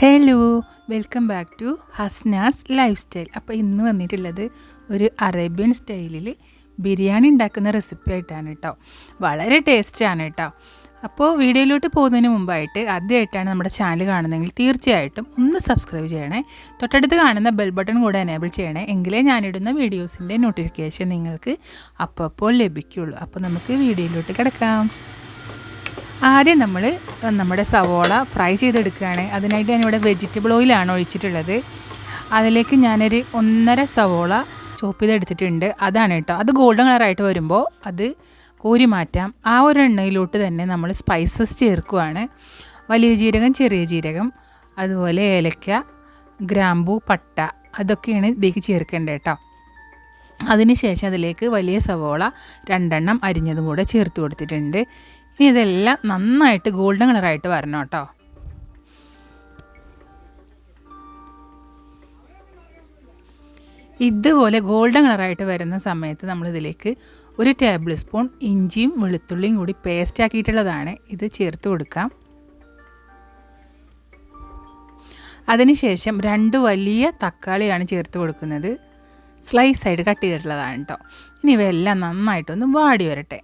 Hello welcome back to Hasna's life style അപ്പോൾ ഇന്ന് വന്നിട്ടുള്ളത് ഒരു അറേബ്യൻ സ്റ്റൈലിൽ ബിരിയാണി ഉണ്ടാക്കുന്ന റെസിപ്പി ആയിട്ടാണ് കേട്ടോ വളരെ ടേസ്റ്റാണ് കേട്ടോ അപ്പോൾ വീഡിയോയിലോട്ട് പോകുന്നതിന് മുമ്പായിട്ട് ആദ്യമായിട്ടാണ് നമ്മുടെ ചാനൽ കാണുന്നതെങ്കിൽ തീർച്ചയായിട്ടും ഒന്ന് സബ്സ്ക്രൈബ് ചെയ്യണേ. തൊട്ടടുത്ത് കാണുന്ന ബെൽ ബട്ടൺ കൂടെ എനേബിൾ ചെയ്യണേ. എങ്കിലേ ഞാനിടുന്ന വീഡിയോസിന്റെ നോട്ടിഫിക്കേഷൻ നിങ്ങൾക്ക് അപ്പോൾ ലഭിക്കുകയുള്ളൂ അപ്പോൾ നമുക്ക് വീഡിയോയിലോട്ട് കിടക്കാം. ആദ്യം നമ്മൾ നമ്മുടെ സവോള ഫ്രൈ ചെയ്തെടുക്കുകയാണ്. അതിനായിട്ട് ഞാനിവിടെ വെജിറ്റബിൾ ഓയിലാണ് ഒഴിച്ചിട്ടുള്ളത്. അതിലേക്ക് ഞാനൊരു ഒന്നര സവോള ചോപ്പ് ചെയ്തെടുത്തിട്ടുണ്ട്. അതാണ് കേട്ടോ. അത് ഗോൾഡൻ കളറായിട്ട് വരുമ്പോൾ അത് കോരി മാറ്റാം. ആ ഒരു എണ്ണയിലോട്ട് തന്നെ നമ്മൾ സ്പൈസസ് ചേർക്കുവാണ്. വലിയ ജീരകം ചെറിയ ജീരകം അതുപോലെ ഏലക്ക ഗ്രാമ്പു പട്ട അതൊക്കെയാണ് ഇതിലേക്ക് ചേർക്കേണ്ടത് കേട്ടോ. അതിനുശേഷം അതിലേക്ക് വലിയ സവോള രണ്ടെണ്ണം അരിഞ്ഞതും കൂടെ ചേർത്ത് കൊടുത്തിട്ടുണ്ട്. ഇതെല്ലാം നന്നായിട്ട് ഗോൾഡൻ കളറായിട്ട് വരണം കേട്ടോ. ഇതുപോലെ ഗോൾഡൻ കളറായിട്ട് വരുന്ന സമയത്ത് നമ്മളിതിലേക്ക് ഒരു ടേബിൾ സ്പൂൺ ഇഞ്ചിയും വെളുത്തുള്ളിയും കൂടി പേസ്റ്റ് ആക്കിയിട്ടുള്ളതാണ്. ഇത് ചേർത്ത് കൊടുക്കാം. അതിനുശേഷം രണ്ട് വലിയ തക്കാളിയാണ് ചേർത്ത് കൊടുക്കുന്നത്. സ്ലൈസ് ആയിട്ട് കട്ട് ചെയ്തിട്ടുള്ളതാണ് കേട്ടോ. ഇനി ഇവയെല്ലാം നന്നായിട്ടൊന്ന് വാടി വരട്ടെ.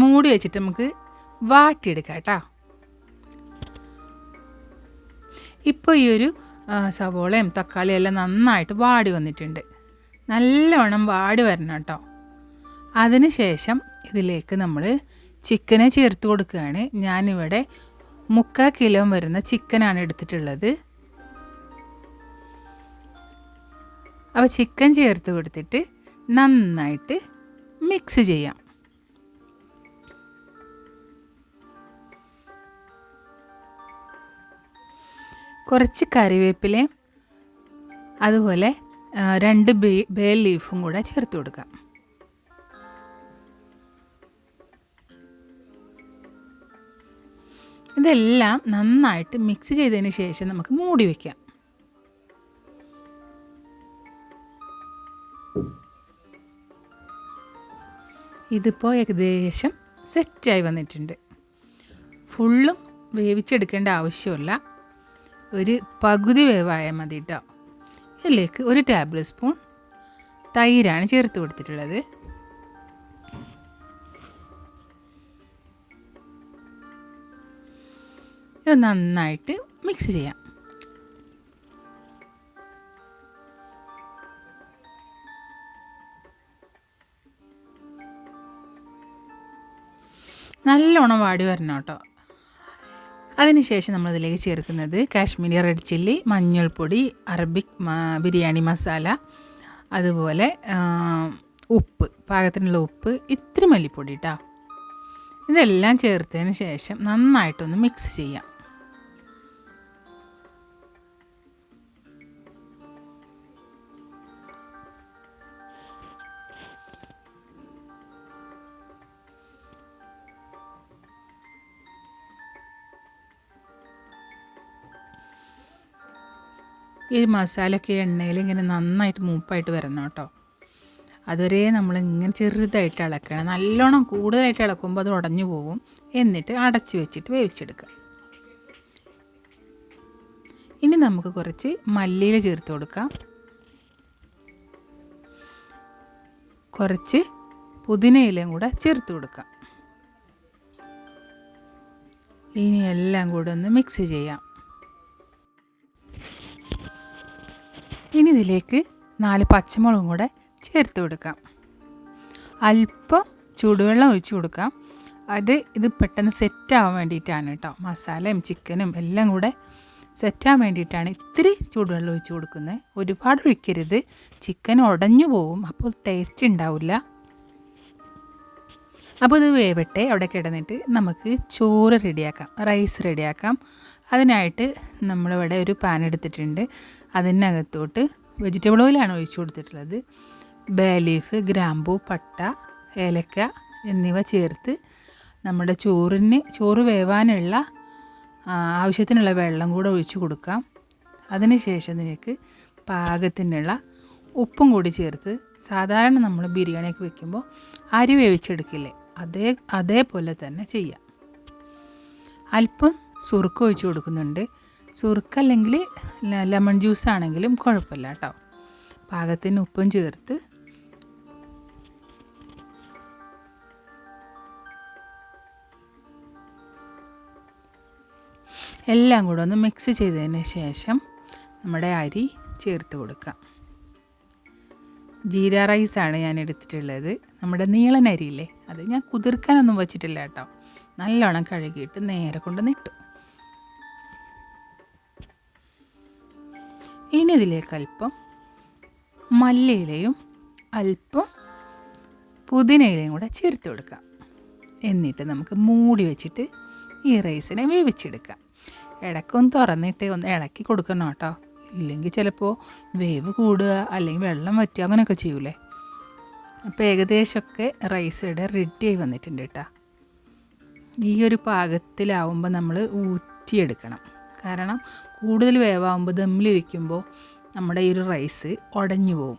മൂടി വെച്ചിട്ട് നമുക്ക് വാട്ടിയെടുക്കാം കേട്ടോ. ഇപ്പോൾ ഈ ഒരു സവോളയും തക്കാളിയും എല്ലാം നന്നായിട്ട് വാടി വന്നിട്ടുണ്ട്. നല്ലവണ്ണം വാടി വരണം കേട്ടോ. അതിന് ശേഷം ഇതിലേക്ക് നമ്മൾ ചിക്കനെ ചേർത്ത് കൊടുക്കുകയാണ്. ഞാനിവിടെ മുക്കാൽ കിലോ വരുന്ന ചിക്കനാണ് എടുത്തിട്ടുള്ളത്. അപ്പോൾ ചിക്കൻ ചേർത്ത് കൊടുത്തിട്ട് നന്നായിട്ട് മിക്സ് ചെയ്യാം. കുറച്ച് കറിവേപ്പിലയും അതുപോലെ രണ്ട് ബേ ബേ ലീഫും കൂടെ ചേർത്ത് കൊടുക്കാം. ഇതെല്ലാം നന്നായിട്ട് മിക്സ് ചെയ്തതിന് ശേഷം നമുക്ക് മൂടി വയ്ക്കാം ഇതിപ്പോൾ ഏകദേശം സെറ്റായി വന്നിട്ടുണ്ട്. ഫുള്ളും വേവിച്ചെടുക്കേണ്ട ആവശ്യമില്ല. ഒരു പകുതി വേവായ മതി കേട്ടോ ഇതിലേക്ക് ഒരു ടേബിൾ സ്പൂൺ തൈരാണ് ചേർത്ത് കൊടുത്തിട്ടുള്ളത്. ഇത് നന്നായിട്ട് മിക്സ് ചെയ്യാം. നല്ലോണം വാടി വരണം കേട്ടോ. അതിനുശേഷം നമ്മളിതിലേക്ക് ചേർക്കുന്നത് കാശ്മീരി റെഡ് ചില്ലി മഞ്ഞൾപ്പൊടി അറബിക് ബിരിയാണി മസാല അതുപോലെ ഉപ്പ് പാകത്തിനുള്ള ഉപ്പ് ഇത്തിരി മല്ലിപ്പൊടി കേട്ടോ ഇതെല്ലാം ചേർത്തതിന് ശേഷം നന്നായിട്ടൊന്ന് മിക്സ് ചെയ്യാം. ഈ മസാലയൊക്കെ എണ്ണയിൽ ഇങ്ങനെ നന്നായിട്ട് മൂപ്പായിട്ട് വരണം കേട്ടോ. അതുവരെ നമ്മൾ ഇങ്ങനെ ചെറുതായിട്ട് ഇളക്കണം. നല്ലോണം കൂടുതലായിട്ട് ഇളക്കുമ്പോൾ അത് ഉടഞ്ഞു പോകും എന്നിട്ട് അടച്ചു വെച്ചിട്ട് വേവിച്ചെടുക്കാം ഇനി നമുക്ക് കുറച്ച് മല്ലിയില ചേർത്ത് കൊടുക്കാം. കുറച്ച് പുതിനയിലയും കൂടെ ചേർത്ത് കൊടുക്കാം. ഇനി എല്ലാം കൂടെ ഒന്ന് മിക്സ് ചെയ്യാം. ഇതിലേക്ക് നാല് പച്ചമുളകും കൂടെ ചേർത്ത് കൊടുക്കാം. അല്പം ചൂടുവെള്ളം ഒഴിച്ചു കൊടുക്കാം. അത് ഇത് പെട്ടെന്ന് സെറ്റാവാൻ വേണ്ടിയിട്ടാണ് കേട്ടോ മസാലയും ചിക്കനും എല്ലാം കൂടെ സെറ്റാകാൻ വേണ്ടിയിട്ടാണ് ഇത്തിരി ചൂടുവെള്ളം ഒഴിച്ച് കൊടുക്കുന്നത്. ഒരുപാട് ഒഴിക്കരുത്. ചിക്കൻ ഉടഞ്ഞു പോവും. അപ്പോൾ ടേസ്റ്റ് ഉണ്ടാവില്ല. അപ്പോൾ ഇത് വേവട്ടെ. അവിടെ കിടന്നിട്ട് നമുക്ക് ചോറ് റെഡിയാക്കാം. റൈസ് റെഡിയാക്കാം. അതിനായിട്ട് നമ്മളിവിടെ ഒരു പാൻ എടുത്തിട്ടുണ്ട്. അതിനകത്തോട്ട് വെജിറ്റബിൾ ഓയിലാണ് ഒഴിച്ചു കൊടുത്തിട്ടുള്ളത്. ബേ ലീഫ് ഗ്രാമ്പു പട്ട ഏലക്ക എന്നിവ ചേർത്ത് നമ്മുടെ ചോറിന് ചോറ് വേവാനുള്ള ആവശ്യത്തിനുള്ള വെള്ളം കൂടെ ഒഴിച്ചു കൊടുക്കാം. അതിനുശേഷം ഇതിലേക്ക് പാകത്തിനുള്ള ഉപ്പും കൂടി ചേർത്ത് സാധാരണ നമ്മൾ ബിരിയാണിയൊക്കെ വെക്കുമ്പോൾ അരി വേവിച്ചെടുക്കില്ലേ അതേ അതേപോലെ തന്നെ ചെയ്യാം. അല്പം സുറുക്ക് ഒഴിച്ചു കൊടുക്കുന്നുണ്ട്. സുറുക്ക അല്ലെങ്കിൽ ലെമൺ ജ്യൂസ് ആണെങ്കിലും കുഴപ്പമില്ല കേട്ടോ. പാകത്തിന് ഉപ്പും ചേർത്ത് എല്ലാം കൂടെ ഒന്ന് മിക്സ് ചെയ്തതിന് ശേഷം നമ്മുടെ അരി ചേർത്ത് കൊടുക്കാം. ജീര റൈസാണ് ഞാൻ എടുത്തിട്ടുള്ളത്. നമ്മുടെ നീളൻ അരിയില്ലേ അത് ഞാൻ കുതിർക്കാനൊന്നും വെച്ചിട്ടില്ല കേട്ടോ. നല്ലോണം കഴുകിയിട്ട് നേരെ കൊണ്ട് ഇനി ഇതിലേക്ക് അല്പം മല്ലിയിലയും അല്പം പുതിനയിലയും കൂടെ ചേർത്ത് കൊടുക്കാം. എന്നിട്ട് നമുക്ക് മൂടി വെച്ചിട്ട് ഈ റൈസിനെ വേവിച്ചെടുക്കാം. ഇടയ്ക്കൊന്ന് തുറന്നിട്ട് ഒന്ന് ഇളക്കി കൊടുക്കണം കേട്ടോ. ഇല്ലെങ്കിൽ ചിലപ്പോൾ വേവ് കൂടുക അല്ലെങ്കിൽ വെള്ളം വറ്റുക അങ്ങനെയൊക്കെ ചെയ്യൂലേ. അപ്പോൾ ഏകദേശമൊക്കെ റൈസ് ഇവിടെ റെഡിയായി വന്നിട്ടുണ്ട് കേട്ടോ. ഈ ഒരു പാകത്തിലാവുമ്പോൾ നമ്മൾ ഊറ്റിയെടുക്കണം. കാരണം കൂടുതൽ വേവാകുമ്പോൾ ദമ്മിലിരിക്കുമ്പോൾ നമ്മുടെ ഈ ഒരു റൈസ് ഉടഞ്ഞു പോവും.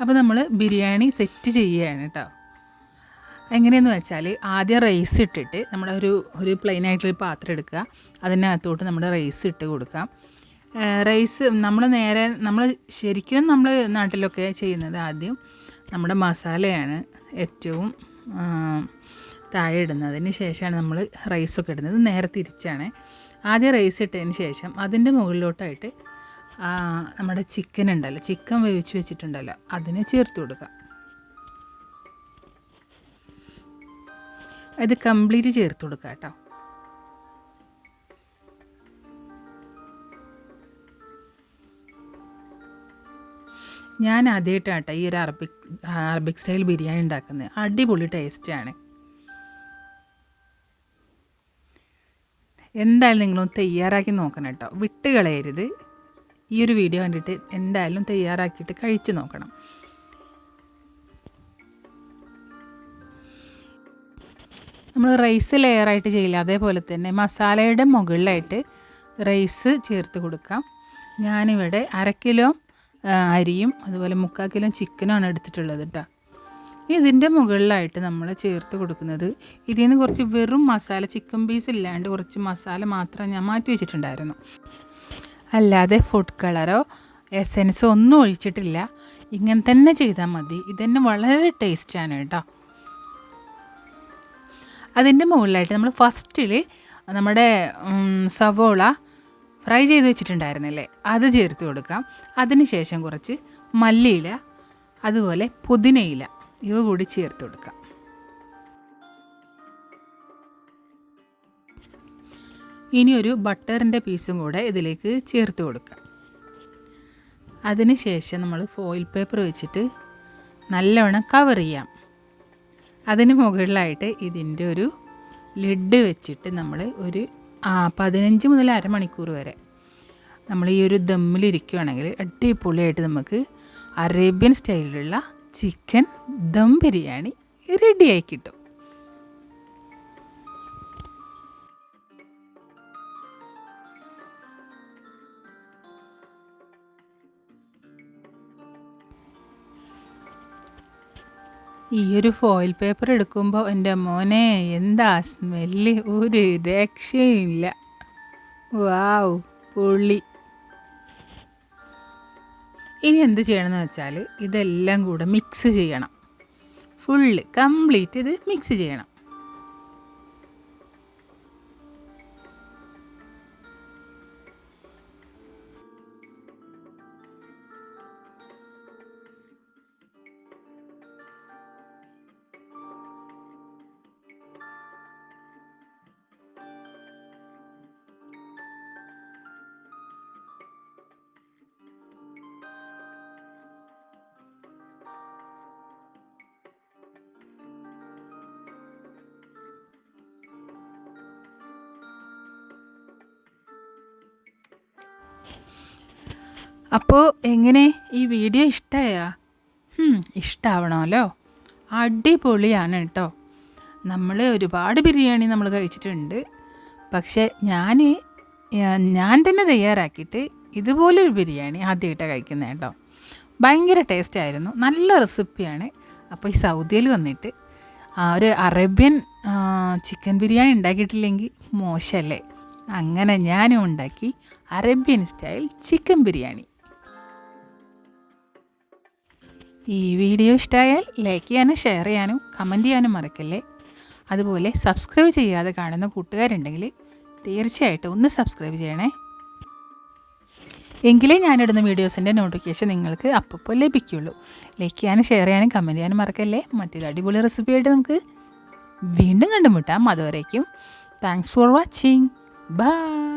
അപ്പോൾ നമ്മൾ ബിരിയാണി സെറ്റ് ചെയ്യുകയാണ് കേട്ടോ. എങ്ങനെയെന്ന് വെച്ചാൽ ആദ്യം റൈസ് ഇട്ടിട്ട് നമ്മുടെ ഒരു ഒരു പ്ലെയിൻ ആയിട്ടുള്ള പാത്രം എടുക്കുക. അതിനകത്തോട്ട് നമ്മുടെ റൈസ് ഇട്ട് കൊടുക്കാം റൈസ് നമ്മൾ നേരെ നമ്മൾ ശരിക്കും നമ്മൾ നാട്ടിലൊക്കെ ചെയ്യുന്നത് ആദ്യം നമ്മുടെ മസാലയാണ് ഏറ്റവും താഴെ ഇടുന്നതിന് ശേഷമാണ് നമ്മൾ റൈസൊക്കെ ഇടുന്നത്. നേരെ തിരിച്ചാണ്. ആദ്യം റൈസ് ഇട്ടതിന് ശേഷം അതിന്റെ മുകളിലോട്ടായിട്ട് നമ്മുടെ ചിക്കൻ ഉണ്ടല്ലോ. ചിക്കൻ വേവിച്ച് വെച്ചിട്ടുണ്ടല്ലോ. അതിനെ ചേർത്ത് കൊടുക്കുക. ഇത് കംപ്ലീറ്റ് ചേർത്ത് കൊടുക്കുക കേട്ടോ. ഞാൻ ആദ്യമായിട്ടാട്ടോ ഈ ഒരു അറബിക് അറബിക് സ്റ്റൈൽ ബിരിയാണി ഉണ്ടാക്കുന്നത്. അടിപൊളി ടേസ്റ്റാണ് എന്തായാലും നിങ്ങളൊന്ന് തയ്യാറാക്കി നോക്കണം കേട്ടോ. വിട്ട് കളയരുത്. ഈ ഒരു വീഡിയോ കണ്ടിട്ട് എന്തായാലും തയ്യാറാക്കിയിട്ട് കഴിച്ചു നോക്കണം. നമ്മൾ റൈസ് ലെയറായിട്ട് ചെയ്യില്ല അതേപോലെ തന്നെ മസാലയുടെ മുകളിലായിട്ട് റൈസ് ചേർത്ത് കൊടുക്കാം. ഞാനിവിടെ അര കിലോ അരിയും അതുപോലെ മുക്കാൽ കിലോ ചിക്കനുമാണ് എടുത്തിട്ടുള്ളത് കേട്ടോ. ഇതിന്റെ മുകളിലായിട്ട് നമ്മൾ ചേർത്ത് കൊടുക്കുന്നത് ഇതിൽ നിന്ന് കുറച്ച് വെറും മസാല ചിക്കൻ പീസ് ഇല്ലാണ്ട് കുറച്ച് മസാല മാത്രം ഞാൻ മാറ്റി വെച്ചിട്ടുണ്ടായിരുന്നു. അല്ലാതെ ഫുഡ് കളറോ എസെൻസോ ഒന്നും ഒഴിച്ചിട്ടില്ല. ഇങ്ങനെ തന്നെ ചെയ്താൽ മതി. ഇതന്നെ വളരെ ടേസ്റ്റാണ് കേട്ടോ. അതിന്റെ മുകളിലായിട്ട് നമ്മൾ ഫസ്റ്റിൽ നമ്മുടെ സവോള ഫ്രൈ ചെയ്ത് വെച്ചിട്ടുണ്ടായിരുന്നില്ലേ? അത് ചേർത്ത് കൊടുക്കാം. അതിന് ശേഷം കുറച്ച് മല്ലിയില അതുപോലെ പുതിനയില. ഇവ കൂടി ചേർത്ത് കൊടുക്കാം. ഇനി ഒരു ബട്ടറിന്റെ പീസും കൂടെ ഇതിലേക്ക് ചേർത്ത് കൊടുക്കാം. അതിന് ശേഷം നമ്മൾ ഫോയിൽ പേപ്പർ വെച്ചിട്ട് നല്ലവണ്ണം കവർ ചെയ്യാം. അതിന് മുകളിലായിട്ട് ഇതിന്റെ ഒരു ലിഡ് വെച്ചിട്ട് നമ്മൾ ഒരു പതിനഞ്ച് മുതൽ അരമണിക്കൂർ വരെ നമ്മൾ ഈ ഒരു ദമ്മിലിരിക്കുകയാണെങ്കിൽ അടിപൊളിയായിട്ട് നമുക്ക് അറേബ്യൻ സ്റ്റൈലിലുള്ള ചിക്കൻ ദം ബിരിയാണി റെഡിയായി കിട്ടും. ഈ ഒരു ഫോയിൽ പേപ്പർ എടുക്കുമ്പോൾ എന്റെ മോനെ എന്താ സ്മെല്ല് ഒരു രക്ഷയില്ല വാവ് പൊള്ളി ഇനി എന്ത് ചെയ്യണമെന്ന് വെച്ചാൽ ഇതെല്ലാം കൂടെ മിക്സ് ചെയ്യണം. ഫുള്ള് കംപ്ലീറ്റ് ഇത് മിക്സ് ചെയ്യണം. അപ്പോൾ എങ്ങനെ ഈ വീഡിയോ ഇഷ്ടമായാ ഇഷ്ടമാവണമല്ലോ അടിപൊളിയാണ് കേട്ടോ നമ്മൾ ഒരുപാട് ബിരിയാണി നമ്മൾ കഴിച്ചിട്ടുണ്ട്. പക്ഷേ ഞാൻ ഞാൻ തന്നെ തയ്യാറാക്കിയിട്ട് ഇതുപോലൊരു ബിരിയാണി ആദ്യമായിട്ടാണ് കഴിക്കുന്നത് കേട്ടോ. ഭയങ്കര ടേസ്റ്റ് ആയിരുന്നു നല്ല റെസിപ്പിയാണ്. അപ്പോൾ ഈ സൗദിയിൽ വന്നിട്ട് ഒരു അറേബ്യൻ ചിക്കൻ ബിരിയാണി ഉണ്ടാക്കിയിട്ടില്ലെങ്കിൽ മോശമല്ലേ അങ്ങനെ ഞാനും ഉണ്ടാക്കി അറേബ്യൻ സ്റ്റൈൽ ചിക്കൻ ബിരിയാണി. ഈ വീഡിയോ ഇഷ്ടമായാൽ ലൈക്ക് ചെയ്യാനും ഷെയർ ചെയ്യാനും കമന്റ് ചെയ്യാനും മറക്കല്ലേ? അതുപോലെ സബ്സ്ക്രൈബ് ചെയ്യാതെ കാണുന്ന കൂട്ടുകാരുണ്ടെങ്കിൽ തീർച്ചയായിട്ടും ഒന്ന് സബ്സ്ക്രൈബ് ചെയ്യണേ. എങ്കിലേ ഞാനിടുന്ന വീഡിയോസിന്റെ നോട്ടിഫിക്കേഷൻ നിങ്ങൾക്ക് അപ്പപ്പോൾ ലഭിക്കുകയുള്ളൂ ലൈക്ക് ചെയ്യാനും ഷെയർ ചെയ്യാനും കമന്റ് ചെയ്യാനും മറക്കല്ലേ? മറ്റൊരു അടിപൊളി റെസിപ്പിയായിട്ട് നമുക്ക് വീണ്ടും കണ്ടുമുട്ടാം. അതുവരേക്കും താങ്ക്സ് ഫോർ വാച്ചിങ് ബൈ